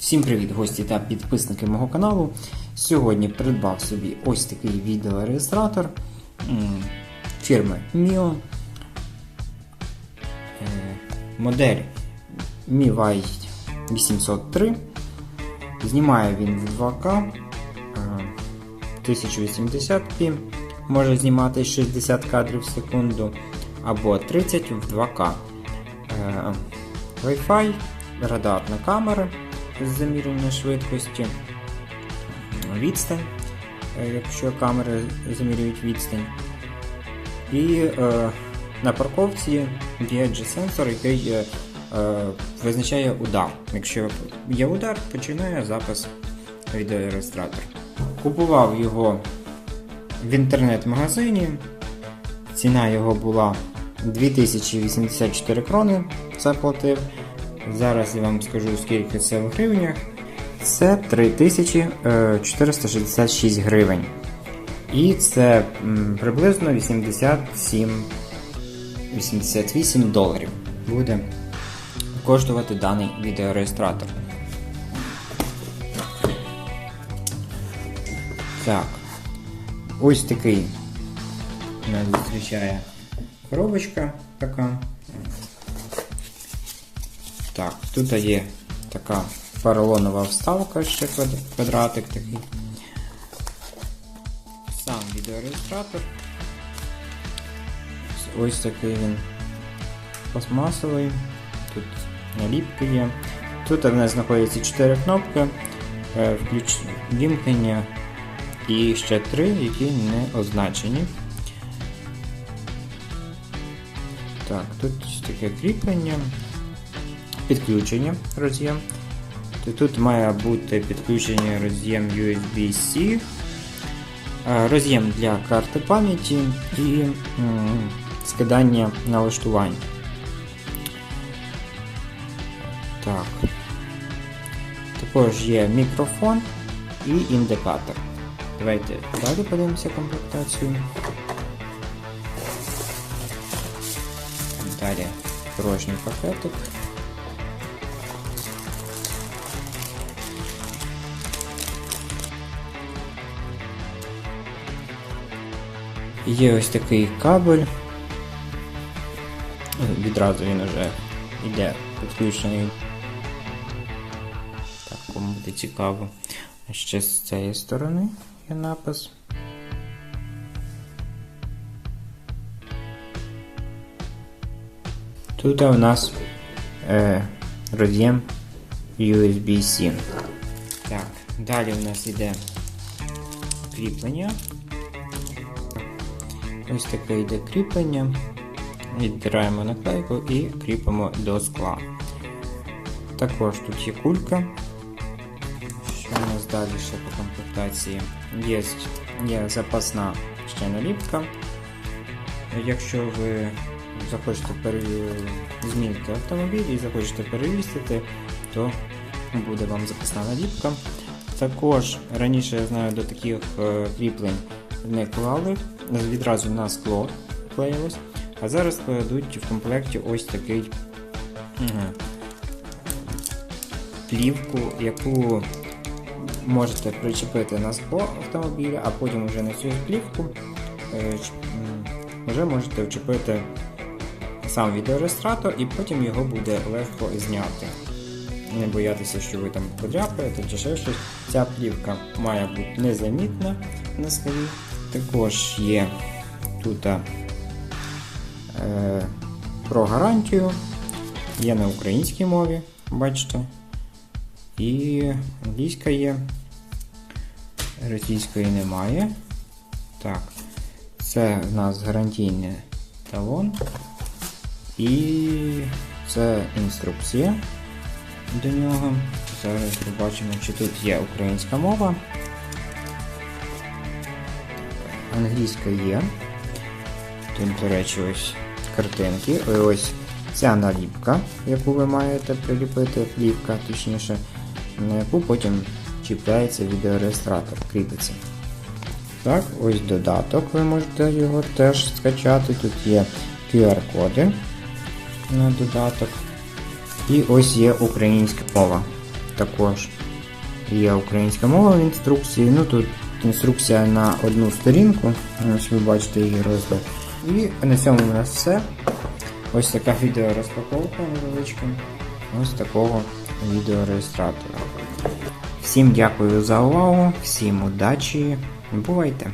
Всім привіт, гості та підписники мого каналу. Сьогодні придбав собі ось такий відеореєстратор фірми Mio. Е, Модель MiFi 803. Знімає він в 2К е, 1080p, може знімати 60 кадрів в секунду або 30 в 2К. Е, Wi-Fi, радарна камера з замірювання швидкості, відстань, е, якщо камери замірюють відстань. І е, на парковці є G-сенсор, який е, е, визначає удар. Якщо є удар, починає запис відеореєстратор. Купував його в інтернет-магазині. Ціна його була 2084 крони. Заплатив. Зараз я вам скажу, скільки це в гривнях. Це 3466 гривень. І це приблизно 87 88 доларів буде коштувати даний відеореєстратор. Так. Ось такий нас зустрічає коробочка така. Так, тут є така поролонова вставка, ще квадратик такий. Сам відеореєстратор. Ось такий він пластмасовий. Тут наліпки є. Тут в нас знаходяться 4 кнопки, е, включ... вімкнення і ще 3, які не означені. Так, тут таке кріплення підключення роз'єм. Тут має бути підключення роз'єм USB-C, е, роз'єм для карти пам'яті і скидання налаштувань. Так. Також є мікрофон і індикатор. Давайте далі подивимося комплектацію. Далі порожній пакетик. Є ось такий кабель. Відразу він вже йде підключений. Так, кому буде цікаво. Ще з цієї сторони є напис. Тут у нас е, роз'єм USB-C. Так, далі у нас йде кріплення. Ось таке йде кріплення. Віддираємо наклейку і кріпимо до скла. Також тут є кулька. Що у нас далі ще по комплектації? Є, є запасна ще наліпка. Якщо ви захочете змінити автомобіль і захочете перевістити, то буде вам запасна наліпка. Також раніше я знаю до таких е, кріплень не клали, відразу на скло клеїлось, а зараз кладуть в комплекті ось такий плівку, яку можете причепити на скло автомобіля, а потім вже на цю плівку е, вже можете вчепити сам відеореєстратор і потім його буде легко зняти. Не боятися, що ви там подряпаєте чи ще щось. Ця плівка має бути незамітна на склі. Також є тут е, про гарантію, є на українській мові, бачите. І англійська є, російської немає. Так, це в нас гарантійний талон. І це інструкція до нього. Зараз побачимо, чи тут є українська мова. Англійська є. Тут, до речі, ось картинки. І ось ця наліпка, яку ви маєте приліпити, плівка, точніше, на яку потім чіпляється відеореєстратор, кріпиться. Так, ось додаток, ви можете його теж скачати. Тут є QR-коди на додаток. І ось є українська мова. також є українська мова в інструкції. Ну тут інструкція на одну сторінку, ось ви бачите її розклад. І на цьому у нас все. Ось така відеорозпаковка невеличка. Ось такого відеореєстратора. Всім дякую за увагу, всім удачі, бувайте!